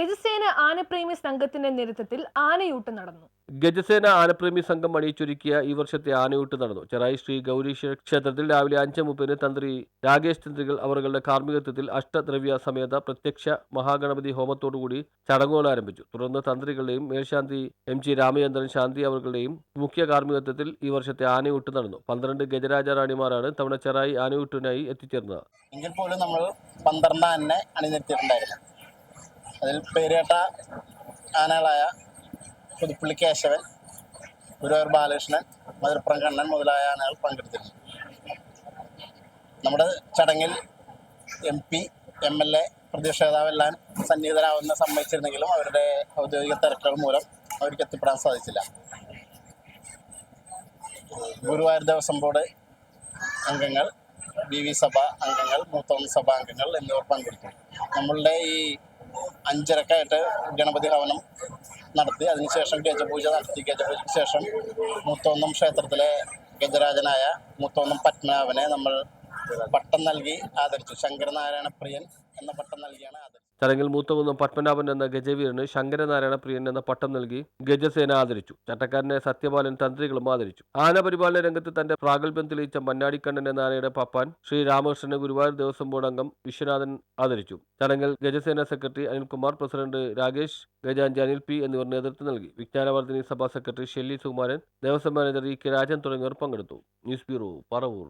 ഗജസേന ആനപ്രേമി സംഘത്തിന്റെ നേതൃത്വത്തിൽ ആനയൂട്ട് നടന്നു. ഗജസേന ആനപ്രേമി സംഘം അണിയിച്ചൊരുക്കിയ ഈ വർഷത്തെ ആനയൂട്ട് നടന്നു. ചെറായി ശ്രീ ഗൗരി ക്ഷേത്രത്തിൽ രാവിലെ അഞ്ച് മുപ്പതിന് തന്ത്രി രാകേഷ് ചന്ദ്രികൾ അവരുടെ കാർമ്മികത്വത്തിൽ അഷ്ടദ്രവ്യ സമേത പ്രത്യക്ഷ മഹാഗണപതി ഹോമത്തോടുകൂടി ചടങ്ങുകൾ ആരംഭിച്ചു തുടർന്ന് തന്ത്രികളുടെയും മേൽശാന്തി എം ജി രാമചന്ദ്രൻ ശാന്തി അവരുടെയും മുഖ്യ കാർമ്മികത്വത്തിൽ ഈ വർഷത്തെ ആനയൂട്ട് നടന്നു. പന്ത്രണ്ട് ഗജരാജ റാണിമാരാണ് തവണ ചെറായി ആനയൂട്ടിനായി എത്തിച്ചേർന്നത്. എങ്കിൽ പോലും നമ്മൾ പന്ത്രണ്ട് ആനനെ അണിനിരത്തിയിട്ടുണ്ടായിരുന്നു. അതിൽ പേരേട്ട ആനകളായ പുതുപ്പള്ളി കേശവൻ ഗുരുവായൂർ ബാലകൃഷ്ണൻ മധുരപ്പുറം കണ്ണൻ മുതലായ ആനകൾ പങ്കെടുത്തിരുന്നു. നമ്മുടെ ചടങ്ങിൽ M P M L A പ്രതിപക്ഷ നേതാവെല്ലാം സന്നിഹിതരാവുന്ന സമ്മതിച്ചിരുന്നെങ്കിലും അവരുടെ ഔദ്യോഗിക തിരക്കുകൾ മൂലം അവർക്ക് എത്തിപ്പെടാൻ സാധിച്ചില്ല. ഗുരുവായൂർ ദേവസ്വം ബോർഡ് അംഗങ്ങൾ ബി വി സഭ അംഗങ്ങൾ മൂത്തോൺ സഭാ അംഗങ്ങൾ എന്നിവർ പങ്കെടുത്തു. നമ്മളുടെ ഈ അഞ്ചരക്കായിട്ട് ഗണപതി ഹവനം നടത്തി. അതിനുശേഷം ഗജപൂജ നടത്തി. ഗജപൂജയ്ക്ക് ശേഷം മൂത്തോന്നം ക്ഷേത്രത്തിലെ ഗജരാജനായ മൂത്തോന്നം പത്മനാഭനെ നമ്മൾ പട്ടം നൽകി ആദരിച്ചു. ശങ്കരനാരായണ പ്രിയൻ എന്ന പട്ടം നൽകിയാണ് ആദരിച്ചത്. ചടങ്ങിൽ മൂത്തകുന്നം പത്മനാഭൻ എന്ന ഗജവീരന് ശങ്കരനാരായണ പ്രിയൻ എന്ന പട്ടം നൽകി ഗജസേന ആദരിച്ചു. ചട്ടക്കാരനെ സത്യപാലൻ തന്ത്രികളും ആദരിച്ചു. ആന പരിപാലന രംഗത്ത് തന്റെ പ്രാഗൽഭ്യം തെളിയിച്ച മന്നാടിക്കണ്ണൻ എന്ന ആനയുടെ പപ്പാൻ ശ്രീ രാമകൃഷ്ണന് ഗുരുവായൂർ ദേവസ്വം ബോർഡ് അംഗം വിശ്വനാഥൻ ആദരിച്ചു. ചടങ്ങിൽ ഗജസേന സെക്രട്ടറി അനിൽകുമാർ പ്രസിഡന്റ് രാകേഷ് ഗജാഞ്ചി അനിൽ പി എന്നിവർ നേതൃത്വം നൽകി. Vijnanavardhini Sabha secretary Shelly Sukumaran Devaswom manager E K Rajan തുടങ്ങിയവർ പങ്കെടുത്തു. News bureau Paravur.